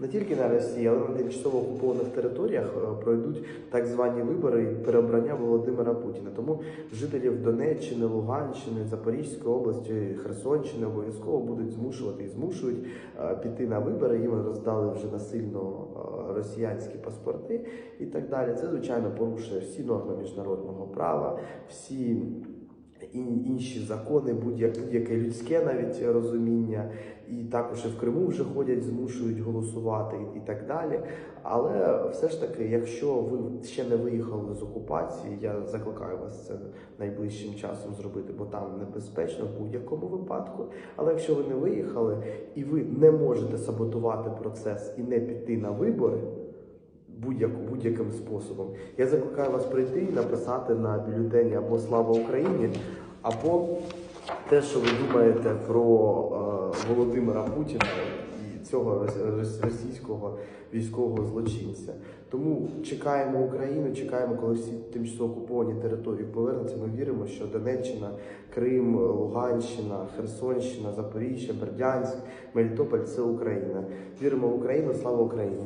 Не тільки на Росії, але на тимчасово окупованих територіях е, пройдуть так звані вибори переобрання Володимира Путіна. Тому жителів Донеччини, Луганщини, Запорізької області, Херсонщини обов'язково будуть змушувати і змушують е, піти на вибори. Їм роздали вже насильно е, росіянські паспорти і так далі. Це звичайно порушує всі норми міжнародного права, всі. Ін- Інші закони, будь-яке людське навіть розуміння, і також і в Криму вже ходять, змушують голосувати і так далі. Але все ж таки, якщо ви ще не виїхали з окупації, я закликаю вас це найближчим часом зробити, бо там небезпечно в будь-якому випадку. Але якщо ви не виїхали і ви не можете саботувати процес і не піти на вибори. Будь-яку будь-яким способом. Я закликаю вас прийти і написати на бюлетені або Слава Україні, або те, що ви думаєте про е, Володимира Путіна і цього рос- рос- російського військового злочинця. Тому чекаємо Україну, чекаємо, коли всі тимчасово окуповані території повернуться. Ми віримо, що Донеччина, Крим, Луганщина, Херсонщина, Запоріжжя, Бердянськ, Мелітополь це Україна. Віримо в Україну, слава Україні!